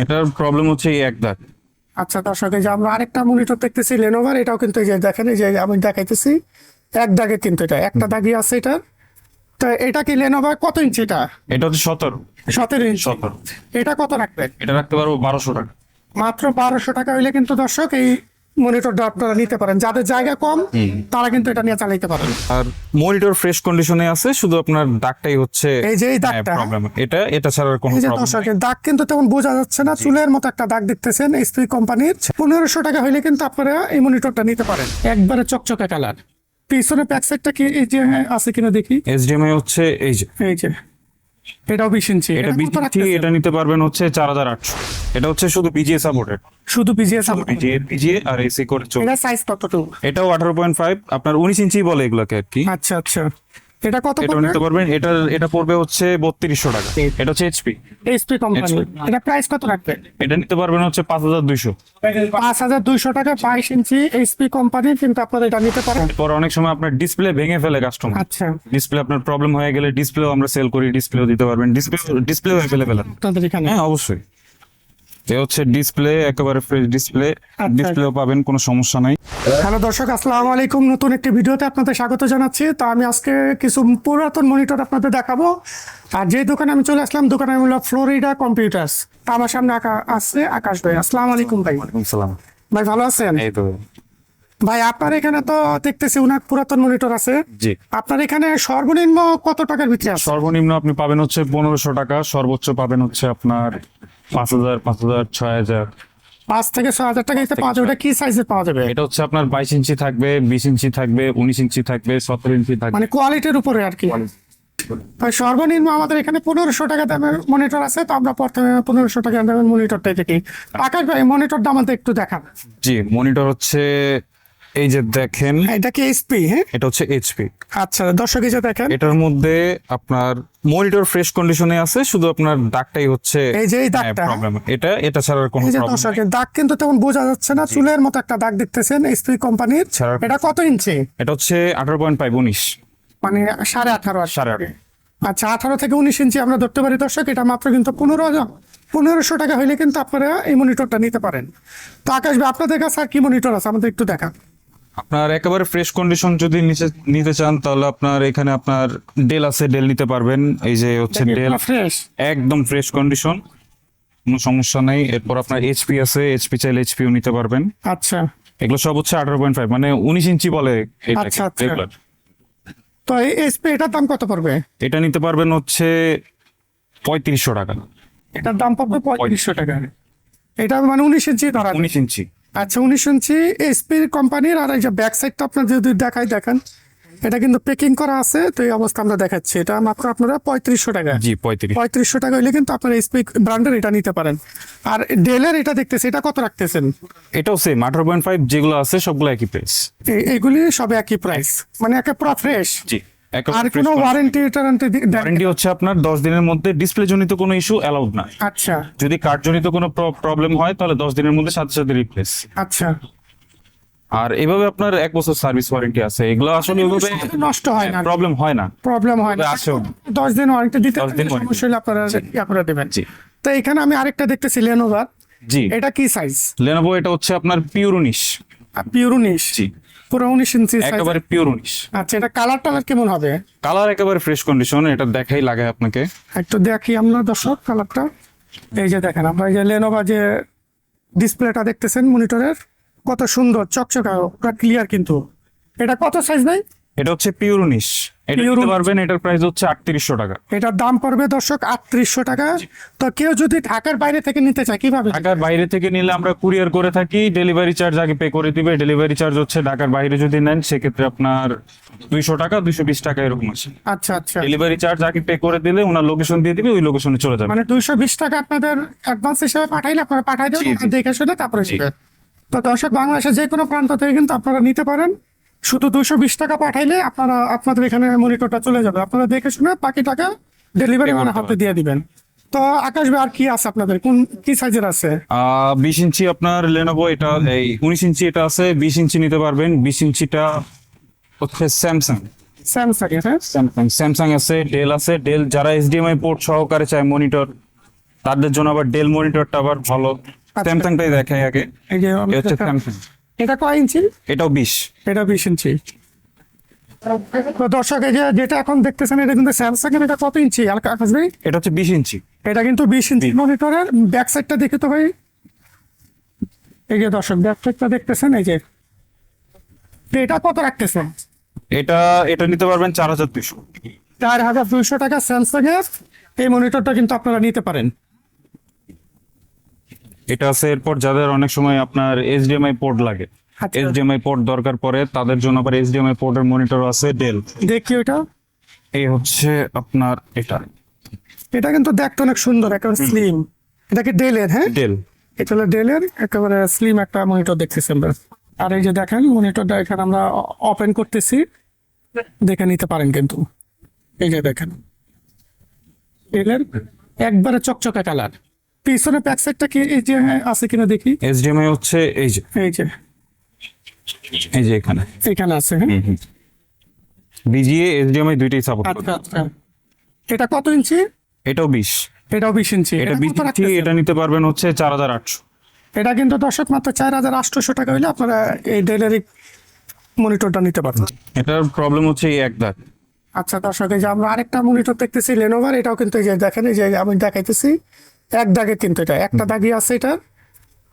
এটার প্রবলেম হচ্ছে এই এক দাগ আচ্ছা দর্শক এই যে আমরা আরেকটা মনিটর দেখতেছি লেনোভার এটাও কিন্তু এই যে দেখেন এই যে আমি দেখাইতেছি এক দাগে কিন্তু এটা একটা দাগই আছে এটা তো এটা কি লেনোভার কত ইঞ্চি এটা? এটা হচ্ছে সতেরো। সতেরো ইঞ্চি সতেরো। এটা কত রাখবেন? এটা রাখতে পারব বারোশো টাকা। মাত্র বারোশো টাকা হইলে কিন্তু দর্শক এই মনিটরটা আপনারা নিতে পারেন। যাদের জায়গা কম তারা কিন্তু এটা নিয়ে চালাইতে পারেন। আর মনিটর ফ্রেশ কন্ডিশনে আছে শুধু আপনার দাগটাই হচ্ছে এই যে এই দাগটা। এটা এটা ছাড়া কোনো প্রবলেম দাগ কিন্তু তেমন বোঝা যাচ্ছে না। চুলের মতো একটা দাগ দেখতেছেন এসপি কোম্পানির। পনেরোশো টাকা হইলে কিন্তু আপনারা এই মনিটরটা নিতে পারেন। একবারে চকচকে কালার পিছনে প্যাক সাইডটা কি এই যে আছে কিনা দেখি? এইচডিএমআই হচ্ছে এই যে। এই যে। এটাও বিশ ইঞ্চি এটা বিজি এটা নিতে পারবেন হচ্ছে চার হাজার আটশো। এটা হচ্ছে শুধু পিজিএ সাপোর্টেড শুধু পিজিএ বিজিএ পিজিএ আর এসি করে চলবে। এটা সাইজ কতটুকু? এটাও আঠারো পয়েন্ট ফাইভ আপনার উনিশ ইঞ্চি বলে এগুলোকে আর কি। আচ্ছা আচ্ছা। এটা কত এটা নিতে পারবেন। এটা এটা পড়বে হচ্ছে বত্রিশশো টাকা। এটা হচ্ছে এইচপি এইচপি কোম্পানি এটা প্রাইস কত রাখবেন এটা নিতে পারবেন হচ্ছে পাঁচ হাজার দুইশো। পাঁচ হাজার দুইশো টাকা বাইশ ইঞ্চি এইচপি কোম্পানির কিন্তু আপনারা এটা নিতে পারেন। পর অনেক সময় আপনার ডিসপ্লে ভেঙে ফেলে কাস্টমার আচ্ছা। ডিসপ্লে আপনার প্রবলেম হয়ে গেলে ডিসপ্লেও আমরা সেল করি ডিসপ্লেও দিতে পারবেন। ডিসপ্লে ডিসপ্লেও অ্যাভেলেবেল হ্যাঁ অবশ্যই। এ হচ্ছে ডিসপ্লে একেবারে ফ্রেশ ডিসপ্লে। ডিসপ্লেও পাবেন কোনো সমস্যা নাই। হ্যালো দর্শক আসসালামু আলাইকুম। নতুন একটি ভিডিওতে আপনাদের স্বাগত জানাচ্ছি। তো আমি আজকে কিছু পুরাতন মনিটর আপনাদের দেখাবো। আর যে দোকানে আমি চলে আসলাম দোকানের নাম হলো ফ্লোরিডা কম্পিউটার্স তা আমার সামনে আছে আকাশ ভাই। আসসালামু আলাইকুম ভাই। ভাই ভালো আছেন? এই তো। ভাই আপনার এখানে তো দেখতেছি অনেক পুরাতন মনিটর আছে। জি। আপনার এখানে সর্বনিম্ন কত টাকার ভিতরে আছে? সর্বনিম্ন আপনি পাবেন হচ্ছে পনেরোশো টাকা। সর্বোচ্চ পাবেন হচ্ছে আপনার পাঁচ হাজার পাঁচ হাজার ছয় হাজার। পাঁচ থেকে ছয় হাজার টাকা দিতে পাওয়া যাবে। ওটা কি সাইজের পাওয়া যাবে? এটা হচ্ছে আপনার বাইশ ইঞ্চি থাকবে বিশ ইঞ্চি থাকবে উনিশ ইঞ্চি থাকবে সতেরো ইঞ্চি থাকবে। মানে কোয়ালিটির উপরে আর কি। তাই সর্বনিম্ন আমাদের এখানে পনেরোশো টাকা দামের মনিটর আছে তো আমরা প্রথমে পনেরোশো টাকা দামের মনিটরটাই দেখি। আকাশ ভাই মনিটরটা আমাদের একটু দেখান। জি মনিটর হচ্ছে এই যে দেখেন এটা কি এইচপি হ্যাঁ? এটা হচ্ছে এইচপি আচ্ছা দর্শক এই যে দেখেন। এটার মধ্যে আপনার মনিটর ফ্রেশ কন্ডিশনে আছে শুধু আপনার দাগটাই হচ্ছে এই যে এই দাগটা প্রবলেম এটা এটা ছাড়া আর কোনো প্রবলেম দর্শকের দাগ কিন্তু তেমন বোঝা যাচ্ছে না চুলের মতো একটা দাগ দেখতেছেন এইচপি কোম্পানির। এটা কত ইঞ্চি? এটা হচ্ছে আঠারো পয়েন্ট ফাইভ উনিশ। মানে সাড়ে আঠারো আর সাড়ে আঠারো। আচ্ছা আঠারো থেকে উনিশ ইঞ্চি আমরা ধরতে পারি দর্শক এটা মাত্র কিন্তু পনেরো পনেরোশো টাকা হইলে কিন্তু আপনারা এই মনিটরটা নিতে পারেন। তো আকাশ ভাই আপনাদের কাছে আর কি মনিটর আছে? আমাদের একটু দেখা আপনার একেবারে ফ্রেশ কন্ডিশন যদি নিচে নিতে চান তাহলে আপনার এখানে আপনার ডেল আছে ডেল নিতে পারবেন। এই যে হচ্ছে ডেল ফ্রেশ একদম ফ্রেশ কন্ডিশন কোনো সমস্যা নেই। এরপর আপনার এইচপি আছে এইচপি চাইলে এইচপিও নিতে পারবেন। আচ্ছা। এগুলো সব হচ্ছে আঠারো পয়েন্ট ফাইভ মানে উনিশ ইঞ্চি বলে আচ্ছা, আচ্ছা। তো এই এইচপি এটার দাম কত পড়বে? এটা নিতে পারবেন হচ্ছে পঁয়ত্রিশশো টাকা। এটার দাম পড়বে পঁয়ত্রিশশো টাকা। এটা মানে উনিশ ইঞ্চি ধরা উনিশ ইঞ্চি। আচ্ছা উনি শুনছি এসপি কোম্পানির আর এই যে ব্যাক সাইডটা আপনার যদি দেখাই দেখেন। এটা কিন্তু প্যাকিং করা আছে তো এই অবস্থা আমরা দেখাচ্ছি। এটা মাত্র আপনারা পঁয়ত্রিশশো টাকা। জি পঁয়ত্রিশ। পঁয়ত্রিশশো টাকা হইলে কিন্তু আপনারা এসপি ব্র্যান্ডের এটা নিতে পারেন। আর ডেলের এটা দেখতেছি এটা কত রাখতেছেন? এটাও সেম আঠারো পয়েন্ট ফাইভ যেগুলো আছে সবগুলো একই প্রাইস এই- এইগুলি সব একই প্রাইস মানে একে পুরো ফ্রেশ জি। আর কোনো ওয়ারেন্টি টারেন্টি ওয়ারেন্টি হচ্ছে আপনার দশ দিনের মধ্যে ডিসপ্লে জনিত কোনো ইস্যু অ্যালাউড না। আচ্ছা। যদি কার্ড জনিত কোনো প্রবলেম হয় তাহলে দশ দিনের মধ্যে সাথে সাথে রিপ্লেস আচ্ছা। আর এভাবে আপনার এক বছর সার্ভিস ওয়ারেন্টি আছে। এগুলো আসলে নষ্ট হয় না। প্রবলেম হয় না। প্রবলেম হয় না। আছেও। দশ দিন ওয়ারেন্টি দিতে 10 দিন। সমস্যা আপনারা দেবেন। জি। তো এখানে আমি আরেকটা দেখতেছি লেনোভার জি। এটা কি সাইজ লেনোভো এটা হচ্ছে আপনার পিওর উনিশ পিওর জি। পুরো উনিশ ইঞ্চি একেবারে পিওর উনিশ। আচ্ছা এটা কালার টালার কেমন হবে? কালার একেবারে ফ্রেশ কন্ডিশন এটা দেখাই লাগে আপনাকে। একটু দেখি আমরা দর্শক কালারটা এই যে দেখেন আমরা যে লেনোভা যে ডিসপ্লেটা দেখতেছেন মনিটরের কত সুন্দর চকচকা পুরো ক্লিয়ার কিন্তু। এটা কত সাইজ নাই এটা হচ্ছে পিওর উনিশ এটা নিতে পারবেন এটার প্রাইস হচ্ছে আটত্রিশশো টাকা। এটার দাম পড়বে দর্শক আটত্রিশশো টাকা। তো কেউ যদি ঢাকার বাইরে থেকে নিতে চায় কীভাবে ঢাকার বাইরে থেকে নিলে আমরা কুরিয়ার করে থাকি ডেলিভারি চার্জ আগে পে করে দিবে। ডেলিভারি চার্জ হচ্ছে ঢাকার বাইরে যদি নেন সেক্ষেত্রে আপনার দুইশো টাকা দুইশো বিশ টাকা এরকম আছে। আচ্ছা আচ্ছা। ডেলিভারি চার্জ আগে পে করে দিলে ওনার লোকেশন দিয়ে দিবে ওই লোকেশনে চলে যাবে। মানে দুইশো বিশ টাকা আপনাদের অ্যাডভান্স হিসেবে পাঠাইলে আপনারা পাঠাই দেবেন। দেখে শুনে তারপরে। তো দর্শক বাংলাদেশের যে কোনো প্রান্ত থেকে কিন্তু আপনারা নিতে পারেন। শুধু দুইশো বিশ টাকা পাঠাইলে আপনারা আপনাদের এখানে মনিটরটা চলে যাবে। আপনারা দেখে শুনে বাকি টাকা ডেলিভারি মানে হাতে দিয়ে দিবেন। তো আকাশ ভাই আর কি আছে আপনাদের? কোন কি সাইজের আছে? বিশ ইঞ্চি আপনার লেনোভো এটা এই উনিশ ইঞ্চি এটা আছে বিশ ইঞ্চি নিতে পারবেন। বিশ ইঞ্চিটা হচ্ছে স্যামসাং স্যামসাং হ্যাঁ? স্যামসাং স্যামসাং আছে ডেল আছে। ডেল যারা এইচডিএমআই পোর্ট সহকারে চায় মনিটর তাদের জন্য আবার ডেল মনিটরটা আবার ভালো। স্যামসাংটাই দেখাই আগে। এই হচ্ছে স্যামসাং এটা কয় ইঞ্চি? এটাও বিশ। এটা বিশ ইঞ্চি। তো দর্শক এই যে যেটা এখন দেখতেছেন এটা কিন্তু স্যামসাং এর এটা কত ইঞ্চি? আর আকাশ ভাই এটা হচ্ছে বিশ ইঞ্চি। এটা কিন্তু বিশ ইঞ্চি। মনিটরের ব্যাক সাইডটা দেখে তো ভাই। এই যে দর্শক ব্যাক সাইডটা দেখতেছেন এই যে। এটা কত রাখতেছেন? এটা এটা নিতে পারবেন চার হাজার দুইশো। চার হাজার দুইশো টাকা স্যামসাং এর। এই মনিটরটা কিন্তু আপনারা নিতে পারেন। এটা আছে এরপর যাদের অনেক সময় আপনার এইচডিএমআই পোর্ট লাগে। আচ্ছা। এইচডিএমআই পোর্ট দরকার পড়ে তাদের জন্য আবার এইচডিএমআই পোর্টের মনিটর আছে ডেল দেখি ওটা এই হচ্ছে আপনার এটা। এটা কিন্তু দেখতে অনেক সুন্দর একেবারে স্লিম এটা কি ডেলের হ্যাঁ? ডেল এটা হলো ডেলের একেবারে স্লিম একটা মনিটর দেখতেছি আমরা। আর এই যে দেখেন মনিটরটা এখানে আমরা ওপেন করতেছি। দেখে নিতে পারেন কিন্তু। এই যে দেখেন। ডেলের একবারে চকচকে কালার পিছনে ব্যাক সাইডটা কি এই যে আছে কিনা দেখি? এইচডিএমআই হচ্ছে এই যে। এই যে। এই যে এখানে। এখানে আছে হ্যাঁ? বিজিএ এইচডিএমআই দুইটাই সাপোর্ট করে। আচ্ছা আচ্ছা। এটা কত ইঞ্চি? এটাও বিশ। এটাও বিশ ইঞ্চি। এটা এটা বিশ কত ইঞ্চি রাখতেছেন? এটা নিতে পারবেন হচ্ছে চার হাজার আটশো। এটা কিন্তু দর্শক মাত্র চার হাজার আটশোশো টাকা হইলে আপনারা এই ডেলের মনিটরটা নিতে পারবেন। এটার প্রবলেম হচ্ছে এই এক দাগ। আচ্ছা দর্শক এই যে আমরা আরেকটা মনিটর দেখতেছি লেনোভার এটাও কিন্তু এই যে দেখেন এই যে আমি দেখাইতেছি। এক দাগে কিন্তু এটা একটা দাগি আছে এটা।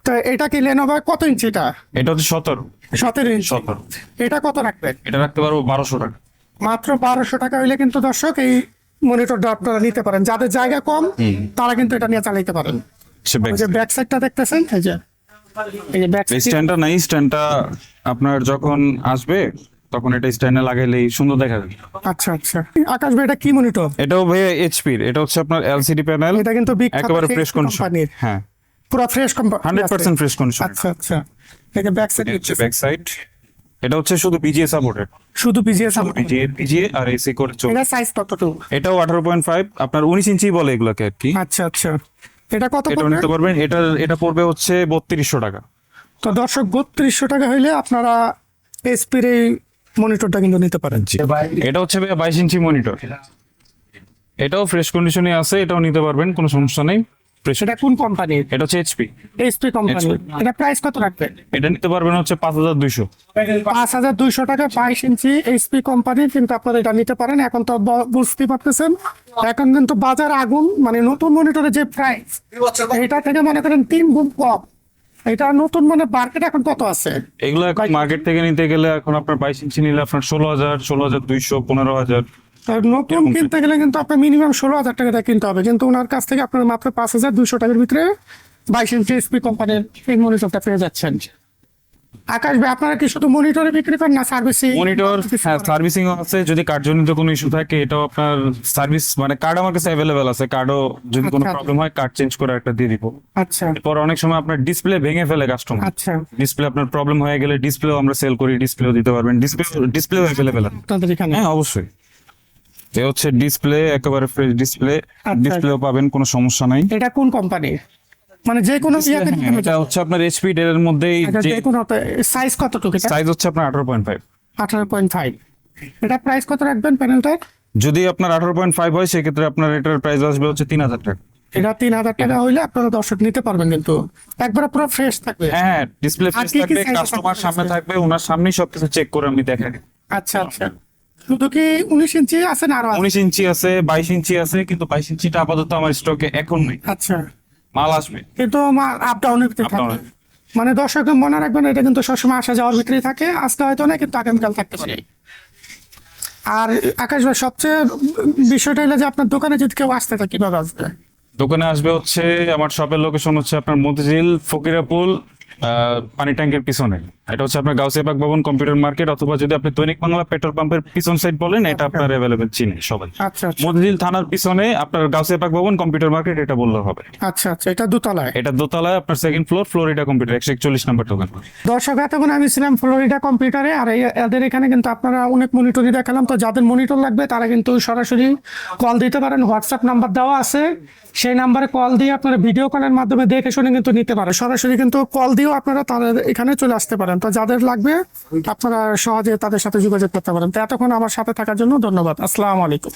তো এটা কি লেনোভার কত ইঞ্চি এটা? এটা হচ্ছে সতেরো। সতেরো ইঞ্চি। সতেরো। এটা কত রাখবেন? এটা রাখতে পারব বারোশো টাকা। মাত্র বারোশো টাকা হইলে কিন্তু দর্শক এই মনিটরটা আপনারা নিতে পারেন। যাদের জায়গা কম তারা কিন্তু এটা নিয়ে চালাইতে পারেন। যে ব্যাক সাইডটা দেখতেছেন এই যে এই যে ব্যাক স্ট্যান্ডটা নাই। স্ট্যান্ডটা আপনার যখন আসবে তখন এটা স্ট্যান্ডে লাগাইলেই সুন্দর দেখা যাবে। আচ্ছা আচ্ছা। আকাশ ভাই এটা কি মনিটর এটাও ভাইয়া এইচপির এটা হচ্ছে আপনার এলসিডি প্যানেল এটা কিন্তু একেবারে ফ্রেশ কন্ডিশন হ্যাঁ। পুরো fresh company hundred percent fresh condition আচ্ছা আচ্ছা। যে ব্যাক সাইড হচ্ছে। ব্যাক সাইড এটা হচ্ছে শুধু বিজিএ সাপোর্টেড শুধু পিজিএস বিজিএ বিজিএ আর এসি করে চলবে এটা সাইজ কতটুকু? এটাও আঠারো পয়েন্ট ফাইভ আপনার উনিশ ইঞ্চি বলে এগুলোকে আর কি। আচ্ছা আচ্ছা। এটা কত পড়বে? নিতে পারবেন। এটা এটা পড়বে হচ্ছে বত্রিশশো টাকা। তো দর্শক বত্রিশশো টাকা হইলে আপনারা এসপির এই মনিটরটা কিন্তু নিতে পারেন। এটা হচ্ছে ভাইয়া বাইশ ইঞ্চি মনিটর এটাও ফ্রেশ কন্ডিশনে আছে এটাও নিতে পারবেন কোনো সমস্যা নেই। সেটা কোন কোম্পানির এটা হচ্ছে এইচপি এসপি কোম্পানি এটা প্রাইস কত রাখবেন? এটা নিতে পারবেন হচ্ছে পাঁচ হাজার দুইশো। পাঁচ হাজার দুইশো টাকা বাইশ ইঞ্চি এইচপি কোম্পানি কিন্তু আপনারা এটা নিতে পারেন। এখন তো বুঝতে পারতেছেন। এখন কিন্তু বাজার আগুন মানে নতুন মনিটরের যে প্রাইস এটা থেকে মনে করেন তিন গুণ কম। এটা নতুন মানে মার্কেট এখন কত আছে? এগুলো এখন মার্কেট থেকে নিতে গেলে এখন আপনার বাইশ ইঞ্চি নিলে আপনার ষোলো হাজার ষোলো হাজার দুইশো পনেরো হাজার। নতুন কিনতে গেলে কিন্তু আপনার মিনিমাম ষোলো হাজার টাকা দিয়ে কিনতে হবে। কিন্তু ওনার কাছ থেকে আপনার মাত্র পাঁচ হাজার দুইশো টাকার ভিতরে বাইশ ইঞ্চি এসপি কোম্পানির এই মনিটরটা পেয়ে যাচ্ছেন। আকাশ ভাই আপনারা কি শুধু মনিটরে বিক্রি করেন না সার্ভিসিং মনিটর হ্যাঁ সার্ভিসিং আছে। যদি কার্ডজনিত কোনো ইস্যু থাকে এটাও আপনার সার্ভিস মানে কার্ড আমার কাছে অ্যাভেলেবেল আছে। কার্ডও যদি কোনো আচ্ছা। প্রবলেম হয় কার্ড চেঞ্জ করে একটা দিয়ে দিব। আচ্ছা। এরপর অনেক সময় আপনার ডিসপ্লে ভেঙে ফেলে কাস্টমার আচ্ছা। ডিসপ্লে আপনার প্রবলেম হয়ে গেলে ডিসপ্লেও আমরা সেল করি ডিসপ্লেও দিতে পারবেন। ডিসপ্লে ডিসপ্লেও অ্যাভেলেবেল হ্যাঁ অবশ্যই। এ হচ্ছে ডিসপ্লে একেবারে ফ্রেশ ডিসপ্লে আচ্ছা। ডিসপ্লেও পাবেন কোনো সমস্যা নাই। এটা কোন কোম্পানি মানে যে কোনো ইয়াতে হ্যাঁ, এটা হচ্ছে আপনার এইচপি ডেল এর মধ্যেই যে যে কোনো সাইজ কতটুকু সাইজ হচ্ছে আপনার আঠারো পয়েন্ট ফাইভ আঠারো পয়েন্ট ফাইভ এটা প্রাইস কত রাখবেন প্যানেলটার যদি আপনার আঠারো পয়েন্ট ফাইভ হয় সেক্ষেত্রে আপনার এটার প্রাইস আসবে হচ্ছে তিন হাজার টাকা। এটা তিন হাজার টাকা হইলে আপনারা দর্শক নিতে পারবেন কিন্তু। একবারে পুরো ফ্রেশ থাকবে। হ্যাঁ ডিসপ্লে ফ্রেশ কি কি থাকবে কাস্টমার সামনে থাকবে ওনার সামনেই সবকিছু চেক করে আমি দেখাই। আচ্ছা আচ্ছা। শুধু কি উনিশ ইঞ্চি আছে না আরও উনিশ ইঞ্চি আছে বাইশ ইঞ্চি আছে কিন্তু বাইশ ইঞ্চিটা আপাতত আমার স্টকে এখন নেই। আচ্ছা। মাল আসবে। কিন্তু আপ ডাউনের ভিতরে মানে দর্শক মনে রাখবেন এটা কিন্তু সবসময় আসা যাওয়ার ভিতরেই থাকে। আজকে হয়তো না কিন্তু আগামীকাল থাকতে পারে। আর আকাশ ভাই সবচেয়ে বিষয়টা হলো যে আপনার দোকানে যদি কেউ আসতে থাকে কীভাবে আসবে? দোকানে আসবে হচ্ছে আমার শপের লোকেশন হচ্ছে আপনার মতিঝিল ফকিরাপুল পানি ট্যাঙ্কের পিছনে। এটা হচ্ছে আপনার গাউসিয়াবাগ ভবন কম্পিউটার মার্কেট অথবা যদি আপনি দৈনিক বাংলা পেট্রোল পাম্পের পিছন সাইড বলেন এটা আপনার অ্যাভেলেবেল চিনে সবাই। আচ্ছা আচ্ছা। মতিঝিল থানার পিছনে আপনার গাউসিয়াবাগ ভবন কম্পিউটার মার্কেট এটা বললে হবে। আচ্ছা আচ্ছা এটা দোতলায়? এটা দোতলায় আপনার সেকেন্ড ফ্লোর ফ্লোরিডা কম্পিউটার একশো একচল্লিশ নম্বর দোকান। দর্শক এতক্ষণ আমি ছিলাম ফ্লোরিডা কম্পিউটারে আর এদের এখানে কিন্তু আপনারা অনেক মনিটরই দেখালাম তো যাদের মনিটর লাগবে তারা কিন্তু সরাসরি কল দিতে পারেন। হোয়াটসঅ্যাপ নাম্বার দেওয়া আছে সেই নাম্বারে কল দিয়ে আপনারা ভিডিও কলের মাধ্যমে দেখে শুনে কিন্তু নিতে পারেন। সরাসরি কিন্তু কল দিয়েও আপনারা তাদের এখানে চলে আসতে তো যাদের লাগবে, আপনারা সহজে তাদের সাথে যোগাযোগ করতে পারেন। তো এতক্ষণ আমার সাথে থাকার জন্য ধন্যবাদ। আসসালামু আলাইকুম।